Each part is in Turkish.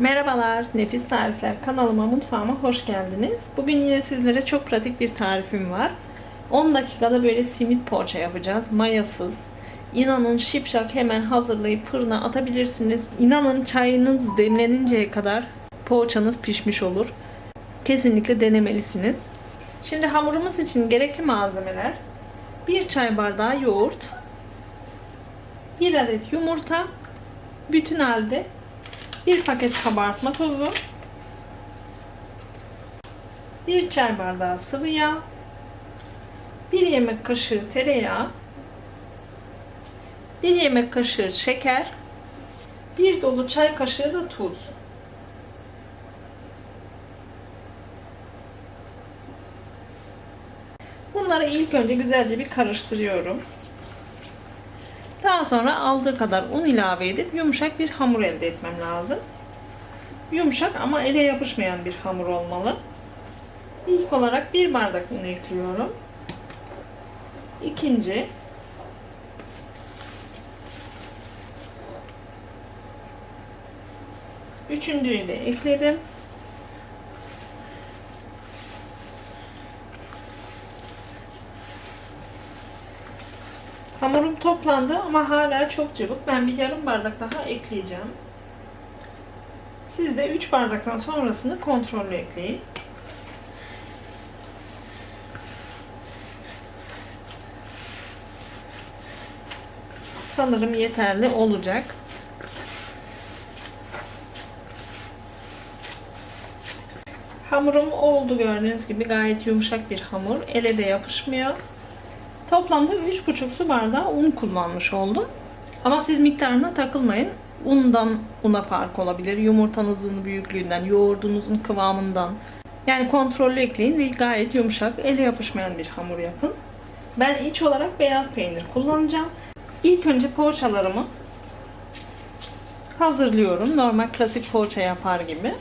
Merhabalar, Nefis Tarifler kanalıma, mutfağıma hoş geldiniz. Bugün yine sizlere çok pratik bir tarifim var. 10 dakikada böyle simit poğaça yapacağız. Mayasız. İnanın şipşak hemen hazırlayıp fırına atabilirsiniz. İnanın çayınız demleninceye kadar poğaçanız pişmiş olur. Kesinlikle denemelisiniz. Şimdi hamurumuz için gerekli malzemeler 1 çay bardağı yoğurt, 1 adet yumurta, bütün halde bir paket kabartma tozu, bir çay bardağı sıvı yağ, bir yemek kaşığı tereyağı, bir yemek kaşığı şeker, bir dolu çay kaşığı da tuz. Bunları ilk önce güzelce bir karıştırıyorum. Daha sonra aldığı kadar un ilave edip yumuşak bir hamur elde etmem lazım. Yumuşak ama ele yapışmayan bir hamur olmalı. İlk olarak bir bardak un ekliyorum. İkinci Üçüncüyü de ekledim. Hamurum toplandı ama hala çok cıvık. Ben bir yarım bardak daha ekleyeceğim. Siz de 3 bardaktan sonrasını kontrollü ekleyin. Sanırım yeterli olacak. Hamurum oldu gördüğünüz gibi gayet yumuşak bir hamur. Ele de yapışmıyor. Toplamda 3,5 su bardağı un kullanmış oldum. Ama siz miktarına takılmayın. Undan una fark olabilir. Yumurtanızın büyüklüğünden, yoğurdunuzun kıvamından. Yani kontrollü ekleyin ve gayet yumuşak, ele yapışmayan bir hamur yapın. Ben iç olarak beyaz peynir kullanacağım. İlk önce poğaçalarımı hazırlıyorum. Normal klasik poğaça yapar gibi.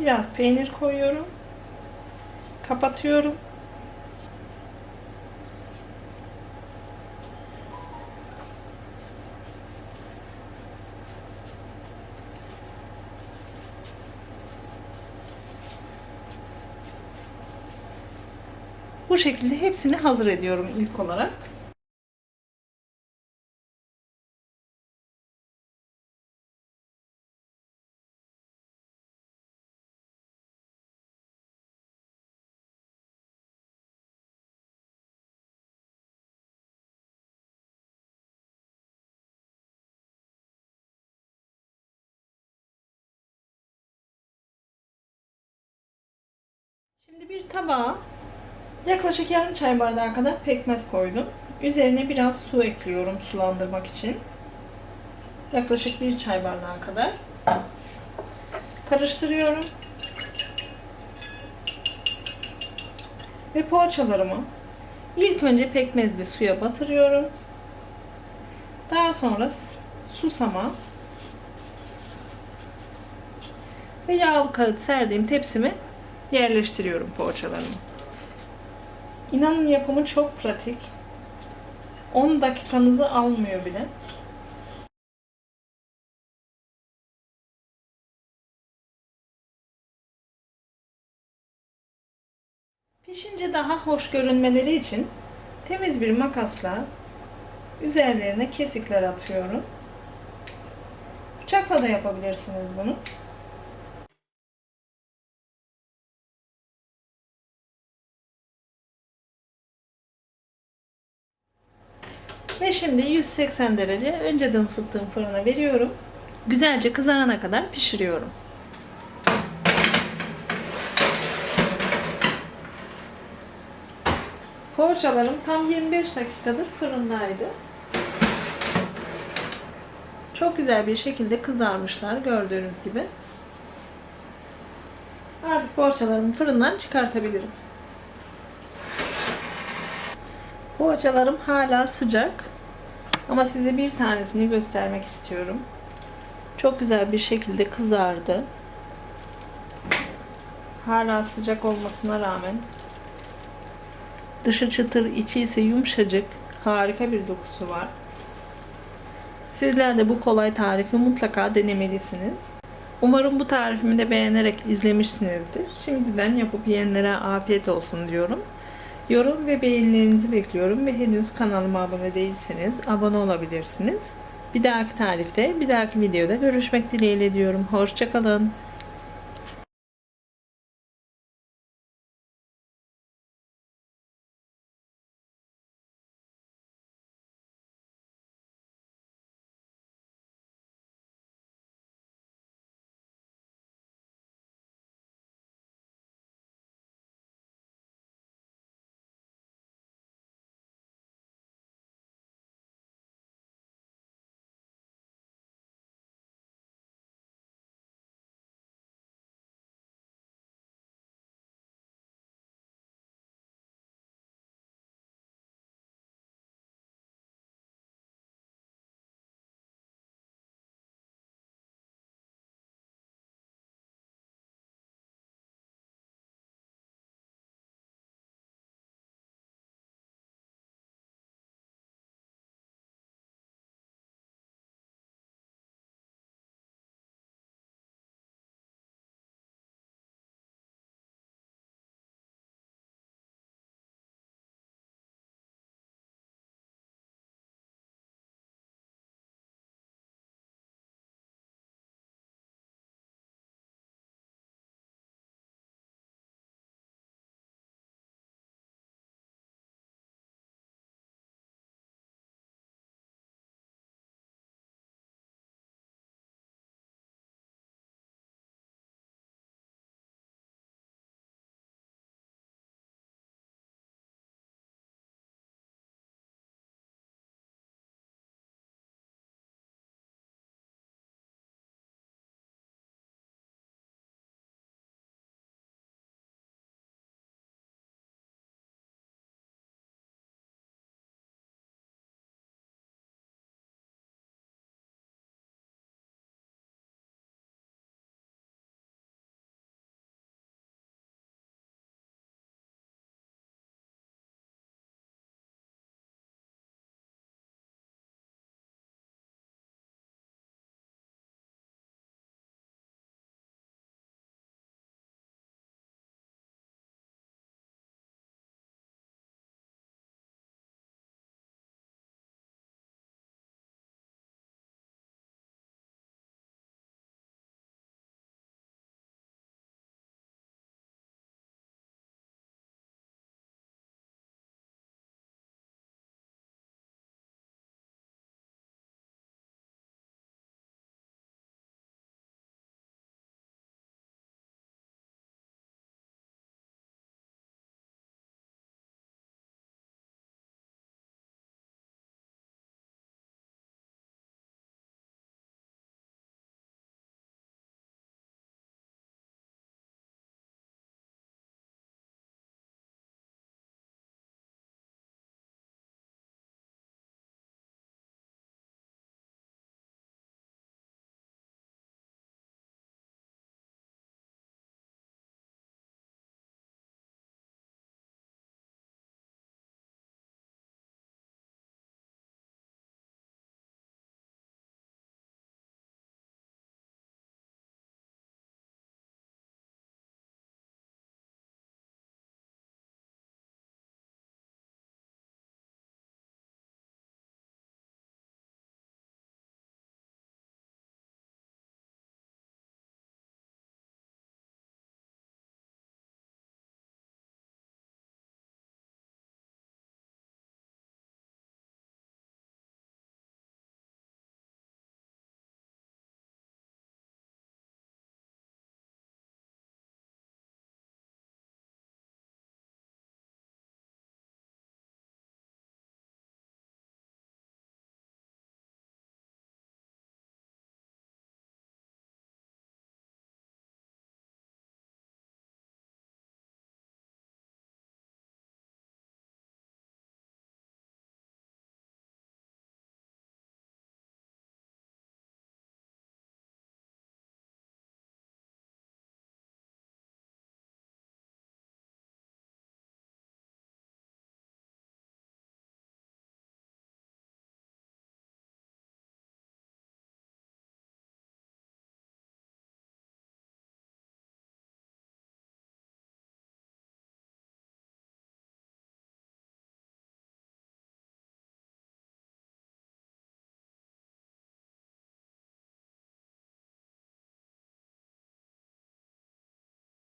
Biraz peynir koyuyorum. Kapatıyorum. Bu şekilde hepsini hazır ediyorum ilk olarak. Şimdi bir tabağa yaklaşık yarım çay bardağı kadar pekmez koydum. Üzerine biraz su ekliyorum sulandırmak için. Yaklaşık bir çay bardağı kadar. Karıştırıyorum. Ve poğaçalarımı ilk önce pekmezli suya batırıyorum. Daha sonra susama ve yağlı kağıt serdiğim tepsime yerleştiriyorum poğaçalarımı. İnanın yapımı çok pratik. 10 dakikanızı almıyor bile. Pişince daha hoş görünmeleri için temiz bir makasla üzerlerine kesikler atıyorum. Bıçakla da yapabilirsiniz bunu. Ve şimdi 180 derece önceden ısıttığım fırına veriyorum. Güzelce kızarana kadar pişiriyorum. Poğaçalarım tam 25 dakikadır fırındaydı. Çok güzel bir şekilde kızarmışlar gördüğünüz gibi. Artık poğaçalarımı fırından çıkartabilirim. Poğaçalarım hala sıcak. Ama size bir tanesini göstermek istiyorum. Çok güzel bir şekilde kızardı. Hala sıcak olmasına rağmen dışı çıtır, içi ise yumuşacık, harika bir dokusu var. Sizler de bu kolay tarifi mutlaka denemelisiniz. Umarım bu tarifimi de beğenerek izlemişsinizdir. Şimdiden yapıp yiyenlere afiyet olsun diyorum. Yorum ve beğenilerinizi bekliyorum ve henüz kanalıma abone değilseniz abone olabilirsiniz. Bir dahaki tarifte, bir dahaki videoda görüşmek dileğiyle diyorum. Hoşçakalın.